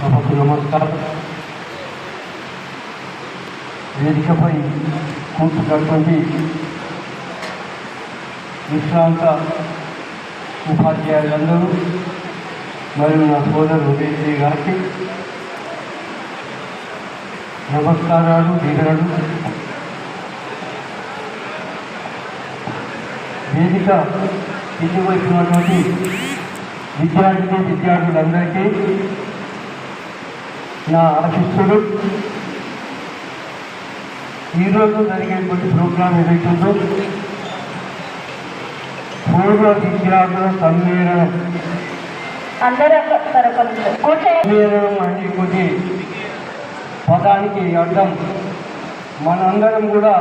సభకు నమస్కారం వేదికపై కూర్చున్నటువంటి విశ్రాంత ఉపాధ్యాయులందరూ మరియు నా సోదరుడు ఉదయశ్రీ గారికి నమస్కారాలు దిగరలు వేదిక కింది వైపున్నటువంటి విద్యార్థిని విద్యార్థులందరికీ నా ఆశిస్సులు ఈరోజు జరిగేటువంటి ప్రోగ్రాం ఏదైతుందో పూర్వ విద్యార్థుల సమ్మేళనం. సమ్మేళనం అనేటువంటి పదానికి అర్థం. మనందరం కూడా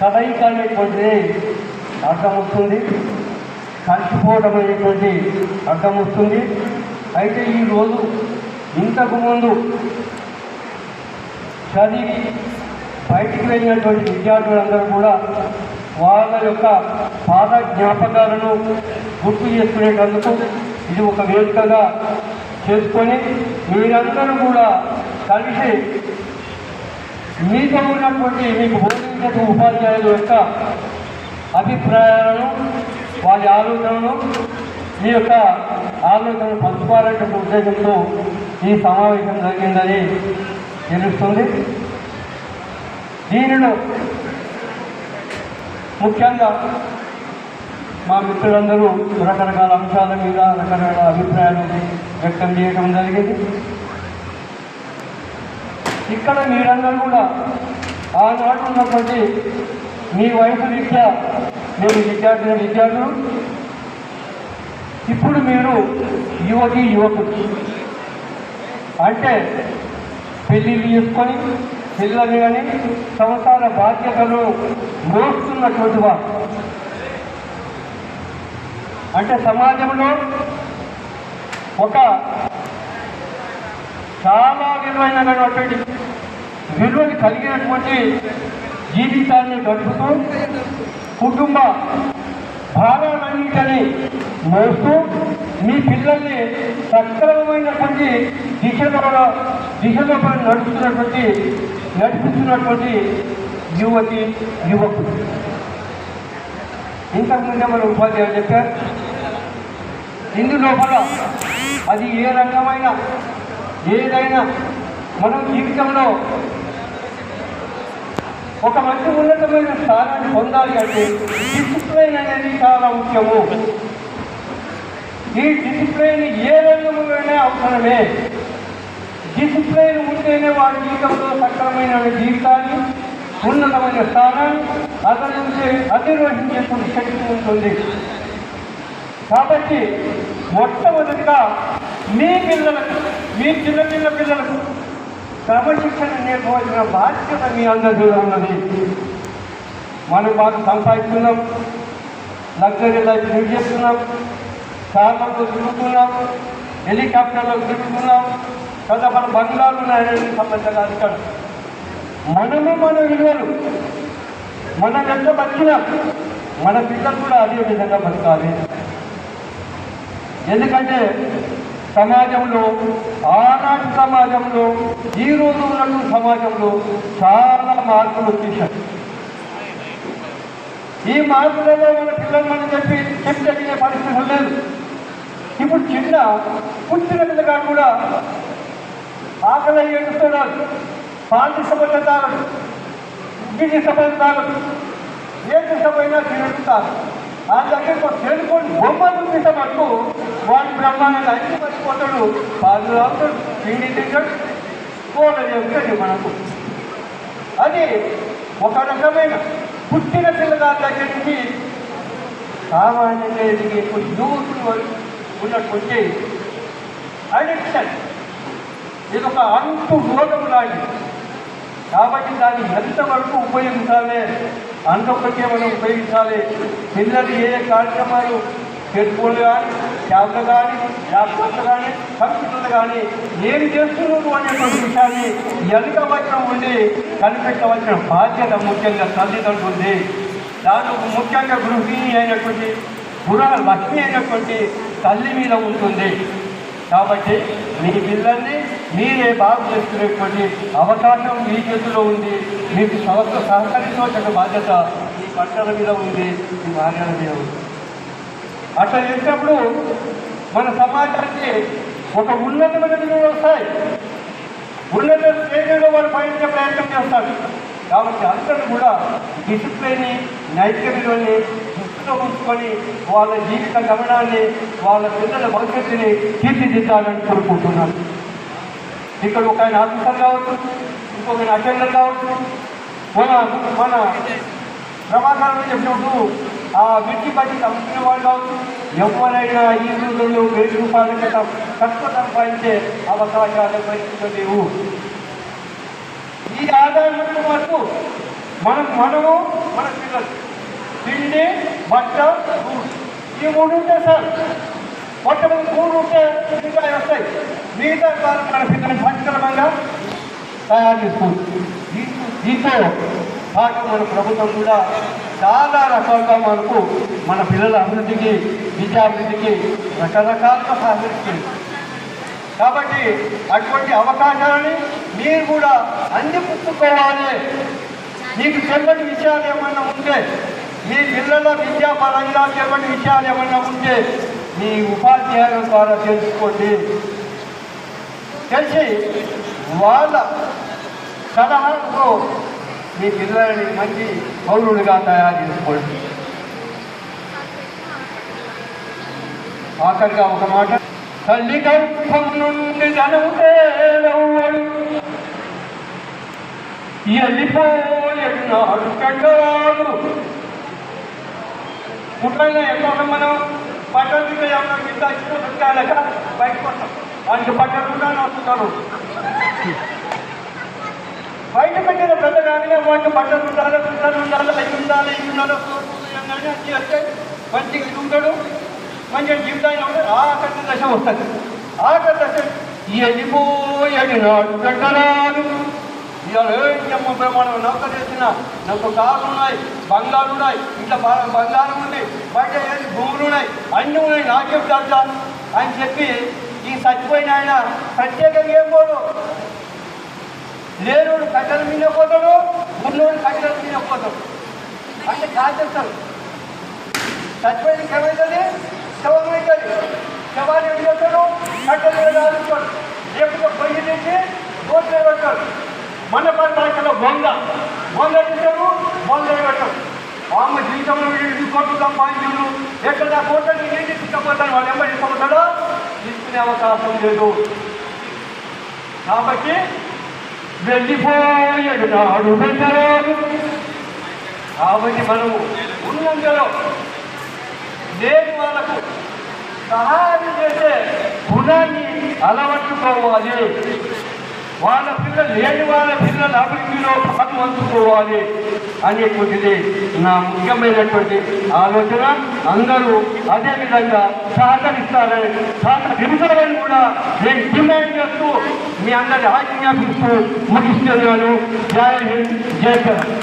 కలయిక అనేటువంటిది అర్థం వస్తుంది కలిసిపోవడం అనేటువంటి అర్థం వస్తుంది అయితే ఈరోజు ఇంతకుముందు చదివి బయటికి వెళ్ళినటువంటి విద్యార్థులందరూ కూడా వాళ్ళ యొక్క పాత జ్ఞాపకాలను గుర్తు చేసుకునేటందుకు ఇది ఒక వేదికగా చేసుకొని మీరందరూ కూడా కలిసి మీతో ఉన్నటువంటి మీకు బోధించే ఉపాధ్యాయుల యొక్క అభిప్రాయాలను వారి ఆలోచనలను మీ యొక్క ఆలోచనలు పంచుకోవాలనే ఉద్దేశంతో ఈ సమావేశం జరిగిందని తెలుస్తుంది. దీనిలో ముఖ్యంగా మా మిత్రులందరూ రకరకాల అంశాల మీద రకరకాల అభిప్రాయాలు వ్యక్తం చేయడం జరిగింది. ఇక్కడ మీరందరూ కూడా ఆనాడు ఉన్నటువంటి మీ వయసు రీత్యా మీరు విద్యార్థులు విద్యార్థులు. ఇప్పుడు మీరు యువతి యువకులు. అంటే పెళ్ళి చేసుకొని పిల్లలు కానీ సంసార బాధ్యతలు మోస్తున్నటువంటి వారు. అంటే సమాజంలో ఒక చాలా విలువైనటువంటి విలువలు కలిగినటువంటి జీవితాన్ని గడుపుతూ కుటుంబ భారాలన్నింటినీ మోస్తూ మీ పిల్లల్ని సక్రమమైనటువంటి దిశలో దిశలో నడుస్తున్నటువంటి నడిపిస్తున్నటువంటి యువతి యువకులు ఇంతకుముందే మన ఉపాధ్యాయులు చెప్పారు. ఇందు లోపల అది ఏ రంగమైన ఏదైనా మనం జీవితంలో ఒక మంచి ఉన్నతమైన స్థానాన్ని పొందాలి అంటే డిసిప్లైన్ అనేది చాలా ముఖ్యము. ఈ డిసిప్లైన్ ఏ రంగంలోనే అవసరమే. డిసిప్లైన్ ఉంటేనే వాడి జీవితంలో సక్రమైన జీవితాన్ని ఉన్నతమైన స్థానాన్ని అతని నుంచి అధిరోహించేటువంటి శక్తి ఉంటుంది. కాబట్టి మొట్టమొదటిగా మీ పిల్లలకు మీ చిన్న చిన్న పిల్లలకు క్రమశిక్షణ నేర్పవలసిన బాధ్యత మీ అందరిలో ఉన్నది. మనం బాగా సంపాదిస్తున్నాం లగ్జరీ లైఫ్ లీడ్ చేస్తున్నాం. కార్లతో తిరుగుతున్నాం హెలికాప్టర్లో తిరుగుతున్నాం కదా మన బంగ్లాలు ఉన్నాయని సంబంధించిన అధికారులు. మనము మన విలువలు మన ఎంత బతికినా మన పిల్లలు కూడా అదే విధంగా బతకాలి. ఎందుకంటే సమాజంలో ఆనాటి సమాజంలో ఈ రోజు ఉన్న సమాజంలో చాలా మార్పులు వచ్చేసాయి ఈ మార్పులలో మన పిల్లలు మనం చెప్పి చెప్పి తగ్గిన పరిస్థితి లేదు. ఇప్పుడు చిన్న పుట్టిన పిల్లగా కూడా ఆకలి ఏడుస్తున్నాడు పాలు ఇష్టపడిన తాగడు ఇది ఇష్టపడిన తాగడు ఏది ఇష్టమైనా తిరుగుతారు ఆ దగ్గరకు తెలుకొని బొమ్మలు చూపించబట్టు వాడి బ్రహ్మాండంగా అన్ని మర్చిపోతాడు పాలు తాగుతాడు తిండి తింటాడు కూర చెప్తాడు మనకు. అది ఒక రకమైన పుట్టిన పిల్లగారి దగ్గర నుంచి సామాన్యంగా ఎదిగే ఇప్పుడు యూత్ ఉన్నటువంటి అడిక్షన్ ఇది ఒక అంటు రోగం లాంటి కాబట్టి దాన్ని ఎంతవరకు ఉపయోగించాలి? అంతొక్కటే మనం ఉపయోగించాలి. పిల్లలు ఏ కార్యక్రమాలు సెల్ఫోన్లు కానీ ట్యాబ్లు కానీ ల్యాప్టాప్లు కానీ కంప్యూటర్లు కానీ ఏమి చేస్తున్నాము అనేటువంటి విషయాన్ని ఎనకవచనం ఉండి కనిపెట్టవలసిన బాధ్యత ముఖ్యంగా తల్లిదండ్రులు దాని ముఖ్యంగా గృహిణి అయినటువంటి గుర లక్ష్మి అయినటువంటి తల్లి మీద ఉంటుంది. కాబట్టి మీ పిల్లల్ని మీరే బాగు చేసుకునేటువంటి అవకాశం మీ చేతిలో ఉంది. మీకు సంస్థ సహకరించవలసిన బాధ్యత మీ పట్టణ మీద ఉంది మీ భార్యల మీద ఉంది. అట్లా చేసినప్పుడు మన సమాజానికి ఒక ఉన్నతమైన విలువలు వస్తాయి. ఉన్నత శ్రేణిలో వారు పయనించే ప్రయత్నం చేస్తారు. కాబట్టి అందరూ కూడా డిసిప్లిన్ నైతిక విలువల్ని దృష్టిలో ఉంచుకొని వాళ్ళ జీవిత గమనాన్ని వాళ్ళ పిల్లల భవిష్యత్తుని తీర్చిదిద్దాలని కోరుకుంటున్నాను. ఇక్కడ ఒక ఆయన ఆఫీసర్ కావచ్చు ఇంకొక ఆయన అటెండర్ కావచ్చు. మన మన ప్రమాదాలను చెప్పినప్పుడు ఆ వ్యక్తి బట్టి తప్పుకునే వాళ్ళు కావచ్చు ఎవరైనా ఈ రోజుల్లో వెయ్యి రూపాయల క్రితం తక్కువ సంపాదించే అవకాశాలు పరిస్థితులు లేవు ఈ ఆదాయం వరకు మనం మనము మన పిల్లలు తిండి బట్ట ఈ మూడు ఉంటే సార్ మొట్టమొదటి మూడు ఉంటే వస్తాయి. మిగతా ద్వారా మన తయారు చేస్తుంది దీంతో దీంతో పాటు మన ప్రభుత్వం కూడా చాలా రకాలుగా మనకు మన పిల్లల అభివృద్ధికి విద్యాభివృద్ధికి రకరకాలుగా సహకరిస్తుంది. కాబట్టి అటువంటి అవకాశాలని మీరు కూడా అందిపుచ్చుకోవాలి. మీకు చెప్పని విషయాలు ఏమైనా ఉంటే మీ పిల్లల విద్యా పరంగా తెలియని విషయాలు ఏమైనా ఉంటే మీ ఉపాధ్యాయుల ద్వారా తెలుసుకోండి. తెలిసి వాళ్ళ సలహాలతో మీ పిల్లల్ని మంచి పౌరులుగా తయారు చేసుకోండి. ఆఖరిగా ఒక మాట తల్లి గర్భం నుండి ధనం తేలవడు కండరాలు ముఖ్యంగా ఎక్కువగా మనం పట్టణ మీద ఏమన్నా కింద ఇచ్చిన బయటకు వస్తాం. వానికి బట్టలు వస్తున్నారు బయట పెట్టిన పెద్ద కానీ వాటికి బట్టలు ఉండాలి పిల్లలు ఉండాలి అవి ఉండాలి ఇవి ఉండాలి అని అన్ని వచ్చాయి మంచిగా ఇది ఉంటాడు మంచిగా జీవితాన్ని ఉంటాడు ఆఖరి దశ వస్తుంది. ఆఖరి దశ వెళ్ళిపోయాడు నాడు గంటరాలు ఇవాళ ఏం ప్రమాణం నౌక చేసిన నాకు కార్లు ఉన్నాయి బంగారు ఉన్నాయి ఇంట్లో బంగారం ఉంది బయట ఏది భూములు ఉన్నాయి అన్నీ ఉన్నాయి నాకు చెప్తారు అని చెప్పి ఈ చచ్చిపోయిన ఆయన ప్రత్యేకంగా ఏం పోడు? లేనోడు కట్టెల మీద పోతాడు ఉన్నోడు కట్టెల మీద పోతాడు. అంటే కాచేస్తాడు చచ్చిపోయింది ఏమవుతుంది శవం అవుతుంది శవాన్ని ఏం చేస్తాడు? కట్టెల మీద ఆడుతాడు లేకపోతే పొయ్యి నుంచి పోతే పెడతాడు. మన భాషలో వంద వంద తీశారు వంద ఇవ్వటం ఆమె జీవితంలో వీడి కోట్లు సంపాదించు ఎక్కడ నా కోట్లకి నీటి తీసుకపోతాను వాళ్ళు ఎవరు తీసుకుపోతాడో తీసుకునే అవకాశం లేదు. కాబట్టి వెళ్ళిపోయాడు నాడు వెంటరాడు కాబట్టి మనము ఉన్నందులో లేని వాళ్ళకు సహాయం చేసే గుణాన్ని అలవర్చుకోవాలి వాళ్ళ పిల్లలు లేని వాళ్ళ పిల్లల అభివృద్ధిలో భాగం అందుకోవాలి అనేటువంటిది నా ముఖ్యమైనటువంటి ఆలోచన. అందరూ అదే విధంగా సహకరిస్తారని సహకరించాలని కూడా నేను డిమాండ్ చేస్తూ మీ అందరి ఆజ్ఞాపిస్తూ ముగిస్తున్నాను. జై హింద్ జై భారత్.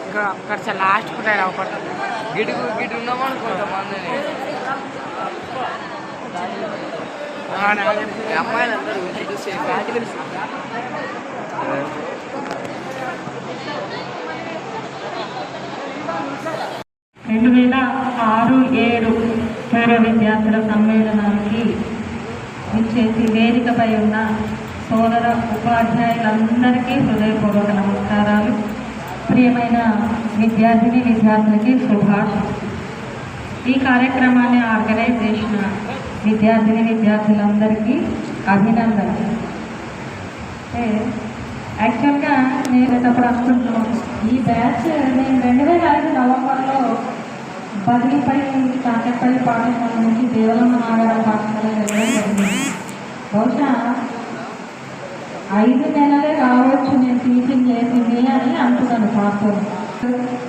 ఇక్కడ అక్కడ లాస్ట్ కూడా అవపడుతుంది గిడుగు గిడు ఉన్నామని అమ్మాయిలందరూ చేసి articles రెండు వేల ఆరు ఏడు పూర్వ విద్యార్థుల సమ్మేళనానికి విచ్చేసి వేదికపై ఉన్న సోదర ఉపాధ్యాయులందరికీ హృదయపూర్వక నమస్కారాలు. ప్రియమైన విద్యార్థిని విద్యార్థులకి శుభాష్ ఈ కార్యక్రమాన్ని ఆర్గనైజ్ చేసిన విద్యార్థిని విద్యార్థులందరికీ అభినందనలు. అంటే యాక్చువల్గా నేను అప్పుడు అనుకుంటున్నాను ఈ బ్యాచ్ నేను రెండు వేల ఐదు నవంబర్లో బదిలీపై కాకపల్లి పాఠశాల నుంచి దేవలమ్మ నాగరం పాఠశాల వెళ్ళడం జరిగింది. బహుశా ఐదు నెలలే రావచ్చు నేను టీచింగ్ చేసింది అని అంటున్నాను పాస్టర్.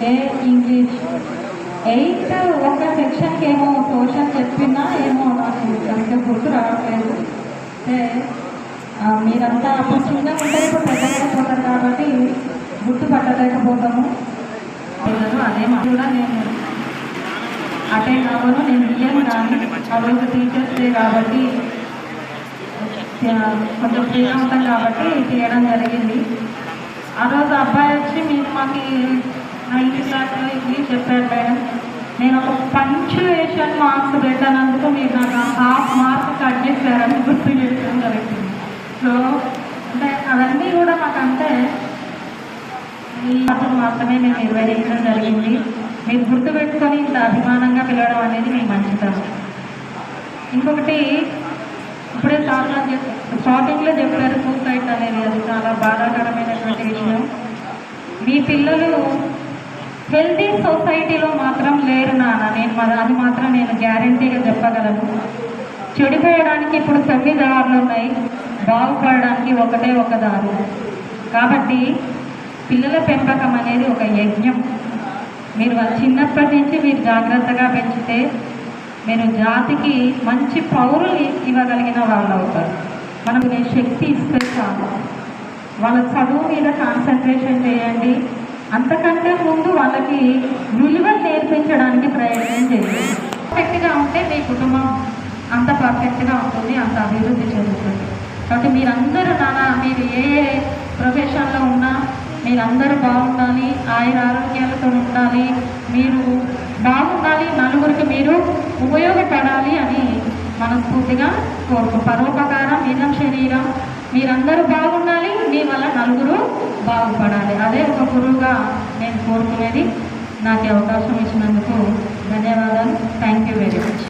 ఏ ఇంగ్లీష్ ఎయిత్ ఒక సెక్షన్కి ఏమో సోషల్ చెప్పినా ఏమో నాకు అంత గుర్తు రావట్లేదు. అంటే మీరంతా అప్పుడు చిన్నగా ఉంటే ఇప్పుడు పెద్దగా పోతారు కాబట్టి గుర్తుపట్టలేకపోతాము. పిల్లలు అదే మా కూడా నేను అటెండ్ అవ్వను. నేను ఇయ్యను కానీ ఆ రోజు టీచర్స్ డే కాబట్టి కొంచెం ఫ్రీగా ఉంటాం కాబట్టి తీయడం జరిగింది. ఆ రోజు అబ్బాయి వచ్చి మీరు మాకు నైన్టీ క్లాస్లో ఇంగ్లీష్ చెప్పారు మేడం. నేను ఒక పంచువేషన్ మార్క్స్ పెట్టినందుకు మీరు నాకు హాఫ్ మార్క్స్ కట్ చేశారని గుర్తు చేయడం జరిగింది. సో అంటే అవన్నీ కూడా మాకంటే ఈ మాత్రం మాత్రమే మేము నిర్వహించడం జరిగింది. మీరు గుర్తుపెట్టుకొని ఇంత అభిమానంగా పిలవడం అనేది మీ మంచితనం. ఇంకొకటి ఇప్పుడే చాలా స్టార్టింగ్లో చెప్పారు సూసైడ్ అనేది అది చాలా బాధాకరమైనటువంటి విషయం. మీ పిల్లలు హెల్తీ సొసైటీలో మాత్రం లేరు నాన్న. నేను అది మాత్రం నేను గ్యారంటీగా చెప్పగలను. చెడిపోయడానికి ఇప్పుడు తొమ్మిది దారులు ఉన్నాయి. బాగుపడడానికి ఒకటే ఒక దారు. కాబట్టి పిల్లల పెంపకం అనేది ఒక యజ్ఞం. మీరు చిన్నప్పటి నుంచి మీరు జాగ్రత్తగా పెంచితే మీరు జాతికి మంచి పౌరులు ఇవ్వగలిగిన వాళ్ళు అవుతారు. మనకు నేను శక్తి ఇస్తే చాలు. వాళ్ళ చదువు మీద కాన్సన్ట్రేషన్ చేయండి. అంతకంటే ముందు వాళ్ళకి విలువలు నేర్పించడానికి ప్రయత్నం చేయండి. పర్ఫెక్ట్గా ఉంటే మీ కుటుంబం అంత పర్ఫెక్ట్గా ఉంటుంది అంత అభివృద్ధి చెందుతుంది. కాబట్టి మీరందరూ నానా మీరు ఏ ప్రొఫెషన్లో ఉన్నా మీరందరూ బాగుండాలి ఆయుర ఆరోగ్యాలతో ఉండాలి మీరు బాగుండాలి నలుగురికి మీరు ఉపయోగపడాలి అని మనస్ఫూర్తిగా కోరుకు పరోపకారం ఇదం శరీరం మీరందరూ బాగుండాలి మీ వల్ల నలుగురు బాగుపడాలి. అదే ఒక గురువుగా నేను కోరుకునేది. నాకు అవకాశం ఇచ్చినందుకు ధన్యవాదాలు. Thank you very much